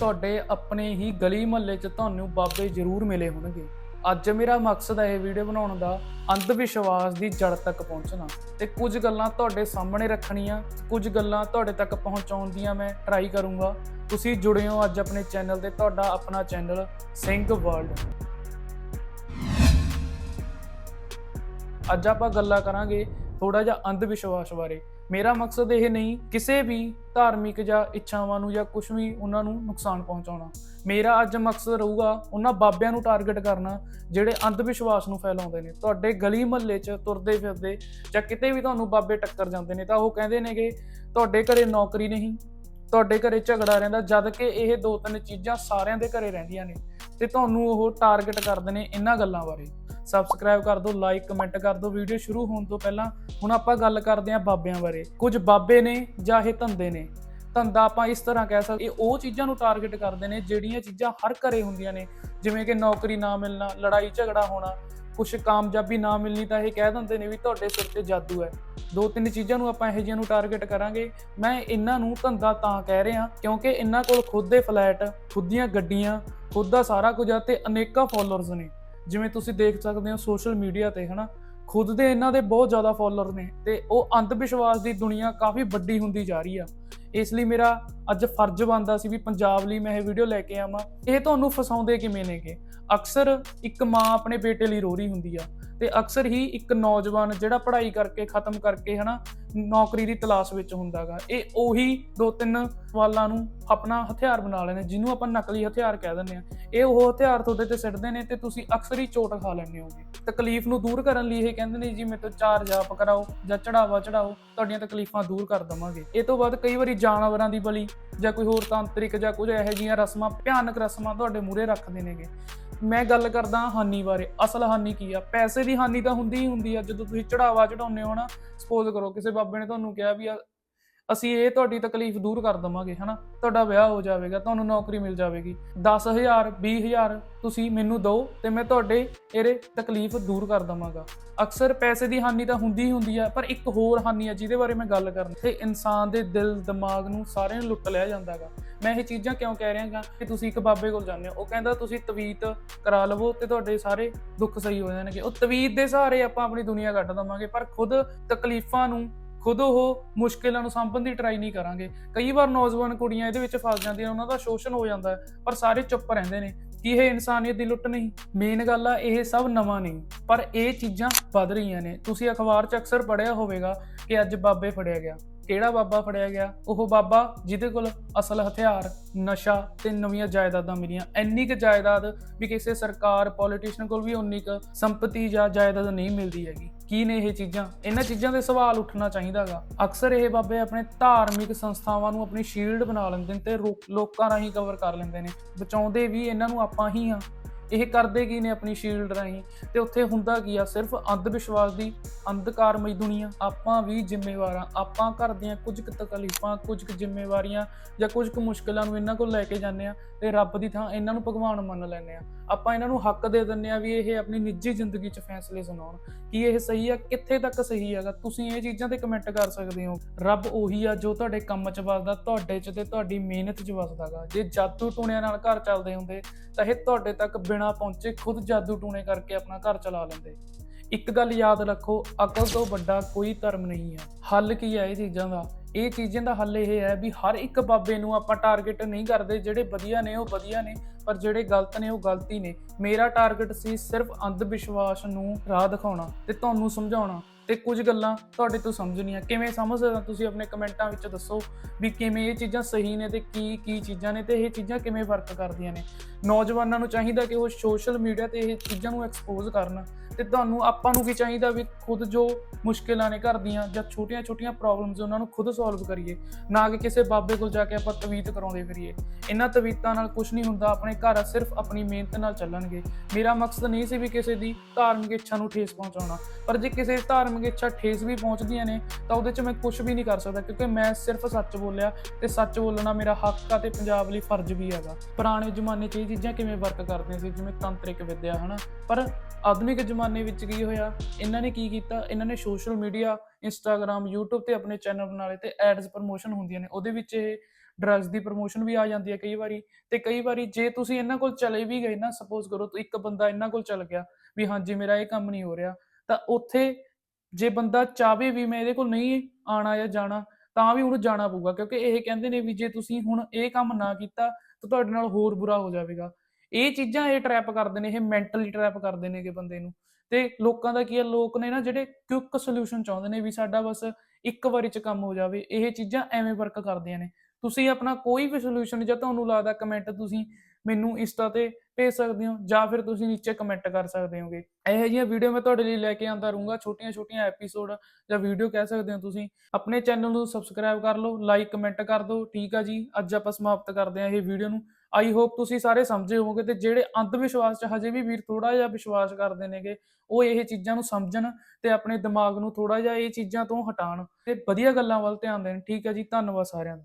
ਤੁਹਾਡੇ ਆਪਣੇ ਹੀ ਗਲੀ ਮਹੱਲੇ 'ਚ ਤੁਹਾਨੂੰ ਬਾਬੇ ਜ਼ਰੂਰ ਮਿਲੇ ਹੋਣਗੇ। ਅੱਜ ਮੇਰਾ ਮਕਸਦ ਹੈ ਇਹ ਵੀਡੀਓ ਬਣਾਉਣ ਦਾ ਅੰਧ ਵਿਸ਼ਵਾਸ ਦੀ ਜੜ ਤੱਕ ਪਹੁੰਚਣਾ ਤੇ ਕੁਝ ਗੱਲਾਂ ਤੁਹਾਡੇ ਸਾਹਮਣੇ ਰੱਖਣੀਆਂ, ਕੁਝ ਗੱਲਾਂ ਤੁਹਾਡੇ ਤੱਕ ਪਹੁੰਚਾਉਣ ਦੀਆਂ ਮੈਂ ਟਰਾਈ ਕਰੂੰਗਾ। ਤੁਸੀਂ ਜੁੜੇ ਹੋ ਅੱਜ ਆਪਣੇ ਚੈਨਲ ਤੇ, ਤੁਹਾਡਾ ਆਪਣਾ ਚੈਨਲ ਸਿੰਘ ਵਰਲਡ ਅੱਜ ਆਪਾਂ ਗੱਲਾਂ ਕਰਾਂਗੇ ਥੋੜਾ ਜਿਹਾ ਅੰਧ ਵਿਸ਼ਵਾਸ ਬਾਰੇ। ਮੇਰਾ ਮਕਸਦ ਇਹ ਨਹੀਂ ਕਿਸੇ ਵੀ ਧਾਰਮਿਕ ਜਾਂ ਇੱਛਾਵਾਂ ਨੂੰ ਜਾਂ ਕੁਝ ਵੀ ਉਹਨਾਂ ਨੂੰ ਨੁਕਸਾਨ ਪਹੁੰਚਾਉਣਾ। ਮੇਰਾ ਅੱਜ ਮਕਸਦ ਰਹੂਗਾ ਉਹਨਾਂ ਬਾਬਿਆਂ ਨੂੰ ਟਾਰਗੇਟ ਕਰਨਾ ਜਿਹੜੇ ਅੰਧ ਵਿਸ਼ਵਾਸ ਨੂੰ ਫੈਲਾਉਂਦੇ ਨੇ। ਤੁਹਾਡੇ ਗਲੀ ਮਹੱਲੇ 'ਚ ਤੁਰਦੇ ਫਿਰਦੇ ਜਾਂ ਕਿਤੇ ਵੀ ਤੁਹਾਨੂੰ ਬਾਬੇ ਟੱਕਰ ਜਾਂਦੇ ਨੇ ਤਾਂ ਉਹ ਕਹਿੰਦੇ ਨੇਗੇ ਤੁਹਾਡੇ ਘਰੇ ਨੌਕਰੀ ਨਹੀਂ, ਤੁਹਾਡੇ ਘਰੇ ਝਗੜਾ ਰਹਿੰਦਾ ਜਦ ਕਿ ਇਹ ਦੋ ਤਿੰਨ ਚੀਜ਼ਾਂ ਸਾਰਿਆਂ ਦੇ ਘਰੇ ਰਹਿੰਦੀਆਂ ਨੇ ਤੇ ਤੁਹਾਨੂੰ ਉਹ ਟਾਰਗੇਟ ਕਰਦੇ ਨੇ ਇਹਨਾਂ ਗੱਲਾਂ ਬਾਰੇ। ਸਬਸਕ੍ਰਾਈਬ ਕਰ ਦਿਓ ਲਾਈਕ ਕਮੈਂਟ ਕਰ ਦਿਓ। ਵੀਡੀਓ ਸ਼ੁਰੂ ਹੋਣ ਤੋਂ ਪਹਿਲਾਂ ਹੁਣ ਆਪਾਂ ਗੱਲ ਕਰਦੇ ਹਾਂ ਬਾਬਿਆਂ ਬਾਰੇ। ਕੁਝ ਬਾਬੇ ਨੇ ਜਾਂ ਇਹ ਧੰਦੇ ਨੇ? ਧੰਦਾ ਆਪਾਂ ਇਸ ਤਰ੍ਹਾਂ ਕਹਿ ਸਕਦੇ ਇਹ ਉਹ ਚੀਜ਼ਾਂ ਨੂੰ ਟਾਰਗੇਟ ਕਰਦੇ ਨੇ ਜਿਹੜੀਆਂ ਚੀਜ਼ਾਂ ਹਰ ਘਰੇ ਹੁੰਦੀਆਂ ਨੇ। ਜਿਵੇਂ ਕਿ ਨੌਕਰੀ ਨਾ ਮਿਲਣਾ, ਲੜਾਈ ਝਗੜਾ ਹੋਣਾ। ਕੁਝ ਕਾਮਯਾਬੀ ਨਾ ਮਿਲਣੀ ਤਾਂ ਇਹ ਕਹਿ ਦਿੰਦੇ ਨੇ ਵੀ ਤੁਹਾਡੇ ਸਿਰ ਤੇ ਜਾਦੂ ਹੈ। ਦੋ ਤਿੰਨ ਚੀਜ਼ਾਂ ਨੂੰ ਆਪਾਂ ਇਹੋ ਜਿਹੀਆਂ ਨੂੰ ਟਾਰਗੇਟ ਕਰਾਂਗੇ। ਮੈਂ ਇਹਨਾਂ ਨੂੰ ਧੰਦਾ ਤਾਂ ਕਹਿ ਰਿਹਾ ਕਿਉਂਕਿ ਇਹਨਾਂ ਕੋਲ ਖੁਦ ਦੇ ਫਲੈਟ ਖੁਦ ਦੀਆਂ ਗੱਡੀਆਂ, ਖੁਦ ਦਾ ਸਾਰਾ ਕੁਝ ਆ ਤੇ ਅਨੇਕਾਂ ਫਾਲੋਅਰਸ ਨੇ। ਜਿਵੇਂ ਤੁਸੀਂ ਦੇਖ ਸਕਦੇ ਹੋ ਸੋਸ਼ਲ ਮੀਡੀਆ ਤੇ, ਹਨਾ, ਖੁਦ ਦੇ ਇਹਨਾਂ ਦੇ ਬਹੁਤ ਜ਼ਿਆਦਾ ਫਾਲੋਅਰ ਨੇ ਤੇ ਉਹ ਅੰਧ ਵਿਸ਼ਵਾਸ ਦੀ ਦੁਨੀਆ ਕਾਫੀ ਵੱਡੀ ਹੁੰਦੀ ਜਾ ਰਹੀ ਆ। ਇਸ ਲਈ ਮੇਰਾ ਅੱਜ ਫਰਜ਼ ਬਣਦਾ ਸੀ ਵੀ ਪੰਜਾਬ ਲਈ ਮੈਂ ਇਹ ਵੀਡੀਓ ਲੈ ਕੇ ਆਵਾਂ। ਇਹ ਤੁਹਾਨੂੰ ਫਸਾਉਂਦੇ ਕਿਵੇਂ ਨੇਗੇ? ਅਕਸਰ ਇੱਕ ਮਾਂ ਆਪਣੇ ਬੇਟੇ ਲਈ ਰੋ ਰਹੀ ਹੁੰਦੀ ਆ ਤੇ ਅਕਸਰ ਹੀ ਇੱਕ ਨੌਜਵਾਨ ਜਿਹੜਾ ਪੜ੍ਹਾਈ ਕਰਕੇ ਖਤਮ ਕਰਕੇ ਹਨਾ, ਨੌਕਰੀ ਦੀ ਤਲਾਸ਼ ਵਿੱਚ ਹੁੰਦਾਗਾ ਇਹ ਉਹੀ ਦੋ ਤਿੰਨ ਸਵਾਲਾਂ ਨੂੰ ਆਪਣਾ ਹਥਿਆਰ ਬਣਾ ਲੈਂਦੇ ਜਿਹਨੂੰ ਆਪਾਂ ਨਕਲੀ ਹਥਿਆਰ ਕਹਿ ਦਿੰਦੇ ਆ। ਇਹ ਉਹ ਹਥਿਆਰ ਤੁਹਾਡੇ ਤੇ ਸਿੱਟਦੇ ਨੇ ਤੇ ਤੁਸੀਂ ਅਕਸਰ ਹੀ ਚੋਟ ਖਾ ਲੈਂਦੇ ਹੋਗੇ ਤਕਲੀਫ ਨੂੰ ਦੂਰ ਕਰਨ ਲਈ ਇਹ ਕਹਿੰਦੇ ਨੇ ਜੀ ਮੇਰੇ ਤੋਂ ਚਾਰ ਜਾਪ ਕਰਾਓ ਜਾਂ ਚੜਾਵਾ ਚੜਾਓ, ਤੁਹਾਡੀਆਂ ਤਕਲੀਫਾਂ ਦੂਰ ਕਰ ਦਵਾਂਗੇ। ਇਹ ਤੋਂ ਬਾਅਦ ਕਈ ਵਾਰੀ ਜਾਨਵਰਾਂ ਦੀ ਬਲੀ ਜਾਂ ਕੋਈ ਹੋਰ ਤਾਂਤਰਿਕ ਜਾਂ ਕੁਝ ਇਹੋ ਜਿਹੀਆਂ ਰਸਮਾਂ, ਭਿਆਨਕ ਰਸਮਾਂ ਤੁਹਾਡੇ ਮੂਹਰੇ ਰੱਖਦੇ ਨੇਗੇ। ਮੈਂ ਗੱਲ ਕਰਦਾ ਹਾਨੀ ਬਾਰੇ। ਅਸਲ ਹਾਨੀ ਕੀ ਆ? ਪੈਸੇ ਦੀ ਹਾਨੀ ਤਾਂ ਹੁੰਦੀ ਹੀ ਹੁੰਦੀ ਆ। ਜਦੋਂ ਤੁਸੀਂ ਚੜਾਵਾ ਚੜਾਉਂਦੇ ਹੋ ਨਾ ਸਪੋਜ਼ ਕਰੋ ਕਿਸੇ ਬਾਬੇ ਨੇ ਤੁਹਾਨੂੰ ਕਿਹਾ ਵੀ ਆ- ਅਸੀਂ ਇਹ ਤੁਹਾਡੀ ਤਕਲੀਫ ਦੂਰ ਕਰ ਦਵਾਂਗੇ, ਹਨਾ? ਤੁਹਾਡਾ ਵਿਆਹ ਹੋ ਜਾਵੇਗਾ, ਤੁਹਾਨੂੰ ਨੌਕਰੀ ਮਿਲ ਜਾਵੇਗੀ। 10000 20000 ਤੁਸੀਂ ਮੈਨੂੰ ਦਿਓ ਤੇ ਮੈਂ ਤੁਹਾਡੇ ਇਹਦੇ ਤਕਲੀਫ ਦੂਰ ਕਰ ਦਵਾਂਗਾ। ਅਕਸਰ ਪੈਸੇ ਦੀ ਹਾਨੀ ਤਾਂ ਹੁੰਦੀ ਹੀ ਹੁੰਦੀ ਆ, ਪਰ ਇੱਕ ਹੋਰ ਹਾਨੀ ਆ ਜਿਹਦੇ ਬਾਰੇ ਮੈਂ ਗੱਲ ਕਰਨੀ। ਤੇ ਇਨਸਾਨ ਦੇ ਦਿਲ, ਦਿਮਾਗ ਨੂੰ ਸਾਰਿਆਂ ਨੂੰ ਲੁੱਟ ਲਿਆ ਜਾਂਦਾਗਾ ਮੈਂ ਇਹ ਚੀਜ਼ਾਂ ਕਿਉਂ ਕਹਿ ਰਿਹਾ ਰਿਹਾਗਾ ਕਿ ਤੁਸੀਂ ਇੱਕ ਬਾਬੇ ਕੋਲ ਜਾਂਦੇ ਹੋ? ਉਹ ਕਹਿੰਦਾ ਤੁਸੀਂ ਤਵੀਤ ਕਰਾ ਲਵੋ ਤੇ ਤੁਹਾਡੇ ਸਾਰੇ ਦੁੱਖ ਸਹੀ ਹੋ ਜਾਣਗੇ। ਉਹ ਤਵੀਤ ਦੇ ਸਹਾਰੇ ਆਪਾਂ ਆਪਣੀ ਦੁਨੀਆ ਕੱਢ ਦਵਾਂਗੇ, ਪਰ ਖੁਦ ਤਕਲੀਫਾਂ ਨੂੰ ਖੁਦ ਉਹ ਮੁਸ਼ਕਿਲਾਂ ਨੂੰ ਸੰਭਣ ਦੀ ਟਰਾਈ ਨਹੀਂ ਕਰਾਂਗੇ। ਕਈ ਵਾਰ ਨੌਜਵਾਨ ਕੁੜੀਆਂ ਇਹਦੇ ਵਿੱਚ ਫਸ ਜਾਂਦੀਆਂ ਉਹਨਾਂ ਦਾ ਸ਼ੋਸ਼ਣ ਹੋ ਜਾਂਦਾ ਹੈ, ਪਰ ਸਾਰੇ ਚੁੱਪ ਰਹਿੰਦੇ ਨੇ। ਕਿ ਇਹ ਇਨਸਾਨੀਅਤ ਦੀ ਲੁੱਟ ਨਹੀਂ? ਮੇਨ ਗੱਲ ਆ ਇਹ ਸਭ ਨਵਾਂ ਨਹੀਂ ਪਰ ਇਹ ਚੀਜ਼ਾਂ ਵੱਧ ਰਹੀਆਂ ਨੇ। ਤੁਸੀਂ ਅਖਬਾਰ 'ਚ ਅਕਸਰ ਪੜ੍ਹਿਆ ਹੋਵੇਗਾ ਕਿ ਅੱਜ ਬਾਬੇ ਫੜਿਆ ਗਿਆ। ਕਿਹੜਾ ਬਾਬਾ ਫੜਿਆ ਗਿਆ? ਉਹ ਬਾਬਾ ਜਿਹਦੇ ਕੋਲ ਅਸਲ ਹਥਿਆਰ, ਨਸ਼ਾ ਤੇ ਨਵੀਆਂ ਜਾਇਦਾਦਾਂ ਮਿਲੀਆਂ। ਇੰਨੀ ਕੁ ਜਾਇਦਾਦ ਵੀ ਕਿਸੇ ਸਰਕਾਰ ਪੋਲੀਟੀਸ਼ੀਅਨ ਕੋਲ ਵੀ ਉਨੀ ਕੁ ਸੰਪਤੀ ਜਾਂ ਜਾਇਦਾਦ ਨਹੀਂ ਮਿਲਦੀ ਹੈਗੀ। ਕੀ ਨੇ ਇਹ ਚੀਜ਼ਾਂ? ਇਹਨਾਂ ਚੀਜ਼ਾਂ ਦੇ ਸਵਾਲ ਉੱਠਣਾ ਚਾਹੀਦਾਗਾ ਅਕਸਰ ਇਹ ਬਾਬੇ ਆਪਣੇ ਧਾਰਮਿਕ ਸੰਸਥਾਵਾਂ ਨੂੰ ਆਪਣੀ ਸ਼ੀਲਡ ਬਣਾ ਲੈਂਦੇ ਨੇ ਤੇ ਰੋ- ਲੋਕਾਂ ਰਾਹੀਂ ਕਵਰ ਕਰ ਲੈਂਦੇ ਨੇ। ਬਚਾਉਂਦੇ ਵੀ ਇਹਨਾਂ ਨੂੰ ਆਪਾਂ ਹੀ ਆ ਇਹ ਕਰਦੇ ਕੀ ਨੇ ਆਪਣੀ ਸ਼ੀਲਡ ਰਾਹੀਂ? ਤੇ ਉੱਥੇ ਹੁੰਦਾ ਕੀ ਆ, ਸਿਰਫ ਅੰਧ ਵਿਸ਼ਵਾਸ ਦੀ ਅੰਧਕਾਰਮਈ ਦੁਨੀਆ। ਆਪਾਂ ਵੀ ਜ਼ਿੰਮੇਵਾਰ ਆ। ਆਪਾਂ ਘਰ ਦੀਆਂ ਕੁਝ ਕੁ ਤਕਲੀਫਾਂ, ਕੁਝ ਕੁ ਜ਼ਿੰਮੇਵਾਰੀਆਂ ਜਾਂ ਕੁਝ ਕੁ ਮੁਸ਼ਕਲਾਂ ਨੂੰ ਇਹਨਾਂ ਕੋਲ ਲੈ ਕੇ ਜਾਂਦੇ ਆ ਤੇ ਰੱਬ ਦੀ ਥਾਂ ਇਹਨਾਂ ਨੂੰ ਭਗਵਾਨ ਮੰਨ ਲੈਂਦੇ ਆ। ਆਪਾਂ ਇਹਨਾਂ ਨੂੰ ਹੱਕ ਦੇ ਦਿੰਦੇ ਆ ਵੀ ਇਹ ਆਪਣੀ ਨਿੱਜੀ ਜ਼ਿੰਦਗੀ 'ਚ ਫੈਸਲੇ ਸੁਣਾਉਣ ਕਿ ਇਹ ਸਹੀ ਆ, ਕਿੱਥੇ ਤੱਕ ਸਹੀ ਹੈਗਾ। ਤੁਸੀਂ ਇਹ ਚੀਜ਼ਾਂ ਤੇ ਕਮੈਂਟ ਕਰ ਸਕਦੇ ਹੋ। ਰੱਬ ਉਹੀ ਆ ਜੋ ਤੁਹਾਡੇ ਕੰਮ 'ਚ ਵਸਦਾ, ਤੁਹਾਡੇ 'ਚ ਤੇ ਤੁਹਾਡੀ ਮਿਹਨਤ 'ਚ ਵਸਦਾਗਾ ਜੇ ਜਾਦੂ ਟੂਣਿਆਂ ਨਾਲ ਘਰ ਚੱਲਦੇ ਹੁੰਦੇ, ਤਾਂ ਇਹ ਤੁਹਾਡੇ ਤੱਕ ਬਿਨਾਂ ਪਹੁੰਚੇ ਖੁਦ ਜਾਦੂ ਟੂਣੇ ਕਰਕੇ ਆਪਣਾ ਘਰ ਚਲਾ ਲੈਂਦੇ। ਇੱਕ ਗੱਲ ਯਾਦ ਰੱਖੋ, ਅਕਲ ਤੋਂ ਵੱਡਾ ਕੋਈ ਧਰਮ ਨਹੀਂ ਹੈ ਹੱਲ ਕੀ ਹੈ ਇਹ ਚੀਜ਼ਾਂ ਦਾ? ਇਹ ਚੀਜ਼ਾਂ ਦਾ ਹੱਲ ਇਹ ਹੈ ਵੀ ਹਰ ਇੱਕ ਬਾਬੇ ਨੂੰ ਆਪਾਂ ਟਾਰਗੇਟ ਨਹੀਂ ਕਰਦੇ, ਜਿਹੜੇ ਵਧੀਆ ਨੇ ਉਹ ਵਧੀਆ ਨੇ, ਪਰ ਜਿਹੜੇ ਗਲਤ ਨੇ ਉਹ ਗਲਤੀ ਨੇ। ਮੇਰਾ ਟਾਰਗੇਟ ਸੀ ਸਿਰਫ ਅੰਧ ਵਿਸ਼ਵਾਸ ਨੂੰ ਰਾਹ ਦਿਖਾਉਣਾ ਤੇ ਤੁਹਾਨੂੰ ਸਮਝਾਉਣਾ ਤੇ ਕੁਝ ਗੱਲਾਂ ਤੁਹਾਡੇ ਤੋਂ ਸਮਝਣੀਆਂ। ਕਿਵੇਂ ਸਮਝਦੇ ਹੋ ਤੁਸੀਂ ਆਪਣੇ ਕਮੈਂਟਾਂ ਵਿੱਚ ਦੱਸੋ ਵੀ ਕਿਵੇਂ ਇਹ ਚੀਜ਼ਾਂ ਸਹੀ ਨੇ ਤੇ ਕੀ ਕੀ ਚੀਜ਼ਾਂ ਨੇ ਤੇ ਇਹ ਚੀਜ਼ਾਂ ਕਿਵੇਂ ਫ਼ਰਕ ਕਰਦੀਆਂ ਨੇ। ਨੌਜਵਾਨਾਂ ਨੂੰ ਚਾਹੀਦਾ ਕਿ ਉਹ ਸੋਸ਼ਲ ਮੀਡੀਆ ਤੇ ਇਹ ਚੀਜ਼ਾਂ ਨੂੰ ਐਕਸਪੋਜ਼ ਕਰਨ। ਤੇ ਤੁਹਾਨੂੰ ਆਪਾਂ ਨੂੰ ਵੀ ਚਾਹੀਦਾ ਵੀ ਖੁਦ ਜੋ ਮੁਸ਼ਕਿਲਾਂ ਨੇ ਘਰ ਦੀਆਂ ਜਾਂ ਛੋਟੀਆਂ-ਛੋਟੀਆਂ ਪ੍ਰੋਬਲਮਸ ਉਹਨਾਂ ਨੂੰ ਖੁਦ ਸੋਲਵ ਕਰੀਏ। ਨਾ ਕਿ ਕਿਸੇ ਬਾਬੇ ਕੋਲ ਜਾ ਕੇ ਆਪਾਂ ਤਵੀਤ ਕਰਾਉਂਦੇ ਫਿਰੀਏ। ਇਹਨਾਂ ਤਵੀਤਾਂ ਨਾਲ ਕੁਝ ਨਹੀਂ ਹੁੰਦਾ, ਆਪਣੇ ਘਰ ਸਿਰਫ ਆਪਣੀ ਮਿਹਨਤ ਨਾਲ ਚੱਲਣਗੇ। ਮੇਰਾ ਮਕਸਦ ਨਹੀਂ ਸੀ ਵੀ ਕਿਸੇ ਦੀ ਧਾਰਮਿਕ ਇੱਛਾ ਨੂੰ ਠੇਸ ਪਹੁੰਚਾਉਣਾ, ਪਰ ਜੇ ਕਿਸੇ ਦੀ ਧਾਰਮਿਕ ਇੱਛਾ ਠੇਸ ਵੀ ਪਹੁੰਚਦੀਆਂ ਨੇ, ਤਾਂ ਉਹਦੇ 'ਚ ਮੈਂ ਕੁਝ ਵੀ ਨਹੀਂ ਕਰ ਸਕਦਾ, ਕਿਉਂਕਿ ਮੈਂ ਸਿਰਫ ਸੱਚ ਬੋਲਿਆ ਤੇ ਸੱਚ ਬੋਲਣਾ ਮੇਰਾ ਹੱਕ ਆ ਤੇ ਪੰਜਾਬ ਲਈ ਫਰਜ਼ ਵੀ ਹੈਗਾ। ਪੁਰਾਣੇ ਜ਼ਮਾਨੇ 'ਚ ਚੀਜ਼ਾਂ ਕਿਵੇਂ ਵਰਕ ਕਰਦੀਆਂ ਸੀ, ਜਿਵੇਂ ਤੰਤਰਿਕ ਵਿਦਿਆ, ਹਨਾ? ਪਰ ਆਧੁਨਿਕ ਜ਼ਮਾਨੇ ਵਿੱਚ ਕੀ ਹੋਇਆ? ਇਹਨਾਂ ਨੇ ਕੀ ਕੀਤਾ? ਇਹਨਾਂ ਨੇ ਸੋਸ਼ਲ ਮੀਡੀਆ ਇੰਸਟਾਗ੍ਰam YouTube ਤੇ ਆਪਣੇ ਚੈਨਲ ਬਣਾ ਲਏ ਤੇ ਐਡਸ ਪ੍ਰਮੋਸ਼ਨ ਹੁੰਦੀਆਂ ਨੇ। ਉਹਦੇ ਵਿੱਚ ਇਹ ਡਰੱਗਸ ਦੀ ਪ੍ਰੋਮੋਸ਼ਨ ਵੀ ਆ ਜਾਂਦੀ ਹੈ ਕਈ ਵਾਰੀ। ਤੇ ਕਈ ਵਾਰੀ ਜੇ ਤੁਸੀਂ ਇਹਨਾਂ ਕੋਲ ਚਲੇ ਵੀ ਗਏ ਨਾ ਸਪੋਜ਼ ਕਰੋ ਤਾਂ ਇੱਕ ਬੰਦਾ ਇਹਨਾਂ ਕੋਲ ਚਲ ਗਿਆ ਵੀ ਹਾਂਜੀ, ਮੇਰਾ ਇਹ ਕੰਮ ਨਹੀਂ ਹੋ ਰਿਹਾ, ਤਾਂ ਉੱਥੇ ਜੇ ਬੰਦਾ ਚਾਹਵੇ ਵੀ ਮੈਂ ਇਹਦੇ ਕੋਲ ਨਹੀਂ ਆਣਾ ਜਾਂ ਜਾਣਾ ਤਾਂ ਵੀ ਉਹਨੂੰ ਜਾਣਾ ਪਊਗਾ, ਕਿਉਂਕਿ ਇਹ ਕਹਿੰਦੇ ਨੇ ਵੀ ਜੇ ਤੁਸੀਂ ਹੁਣ ਇਹ ਕੰਮ ਨਾ ਕੀਤਾ ਤਾਂ ਤੁਹਾਡੇ ਨਾਲ ਹੋਰ ਬੁਰਾ ਹੋ ਜਾਵੇਗਾ। ਇਹ ਚੀਜ਼ਾਂ ਇਹ ਟਰੈਪ ਕਰਦੇ ਨੇ, ਇਹ ਮੈਂਟਲੀ ਟਰੈਪ ਕਰਦੇ ਨੇਗੇ ਬੰਦੇ ਨੂੰ। ਤੇ ਲੋਕਾਂ ਦਾ ਕੀ ਹੈ ਲੋਕ ਨੇ ਨਾ ਜਿਹੜੇ ਕੁਇਕ ਸੋਲੂਸ਼ਨ ਚਾਹੁੰਦੇ ਨੇ ਵੀ ਸਾਡਾ ਬਸ ਇੱਕ ਵਾਰੀ ਚ ਕੰਮ ਹੋ ਜਾਵੇ, ਇਹ ਚੀਜ਼ਾਂ ਐਵੇਂ ਵਰਕ ਕਰਦੀਆਂ ਨੇ। ਤੁਸੀਂ ਆਪਣਾ ਕੋਈ ਵੀ ਸੋਲੂਸ਼ਨ ਜਾਂ ਤੁਹਾਨੂੰ ਲੱਗਦਾ ਕਮੈਂਟ ਤੁਸੀਂ ਮੈਨੂੰ ਇੰਸਟਾ ਤੇ ਭੇਜ ਸਕਦੇ ਹੋ ਜਾਂ ਫਿਰ ਤੁਸੀਂ ਨੀਚੇ ਕਮੈਂਟ ਕਰ ਸਕਦੇ ਹੋਗੇ। ਇਹੋ ਜਿਹੀਆਂ ਵੀਡੀਓ ਮੈਂ ਤੁਹਾਡੇ ਲਈ ਲੈ ਕੇ ਆਉਂਦਾ ਰਹੂੰਗਾ। ਛੋਟੀਆਂ-ਛੋਟੀਆਂ ਐਪੀਸੋਡ ਜਾਂ ਵੀਡੀਓ ਕਹਿ ਸਕਦੇ ਹੋ ਤੁਸੀਂ। ਆਪਣੇ ਚੈਨਲ ਨੂੰ ਸਬਸਕ੍ਰਾਈਬ ਕਰ ਲਓ ਲਾਈਕ ਕਮੈਂਟ ਕਰ ਦਿਓ। ਠੀਕ ਆ ਜੀ, ਅੱਜ ਆਪਾਂ ਸਮਾਪਤ ਕਰਦੇ ਹਾਂ ਇਹ ਵੀਡੀਓ ਨੂੰ। ਆਈ ਹੋਪ ਤੁਸੀਂ ਸਾਰੇ ਸਮਝੇ ਹੋਵੋਗੇ ਤੇ ਜਿਹੜੇ ਅੰਧ ਵਿਸ਼ਵਾਸ 'ਚ ਹਜੇ ਵੀ ਵੀਰ ਥੋੜਾ ਜਿਹਾ ਵਿਸ਼ਵਾਸ ਕਰਦੇ ਨੇਗੇ, ਉਹ ਇਹ ਚੀਜ਼ਾਂ ਨੂੰ ਸਮਝਣ ਤੇ ਆਪਣੇ ਦਿਮਾਗ ਨੂੰ ਥੋੜਾ ਜਿਹਾ ਇਹ ਚੀਜ਼ਾਂ ਤੋਂ ਹਟਾਉਣ। ਤੇ ਵਧੀਆ ਗੱਲਾਂ ਵੱਲ ਧਿਆਨ ਦੇਣ। ਠੀਕ ਹੈ ਜੀ, ਧੰਨਵਾਦ ਸਾਰਿਆਂ ਦਾ।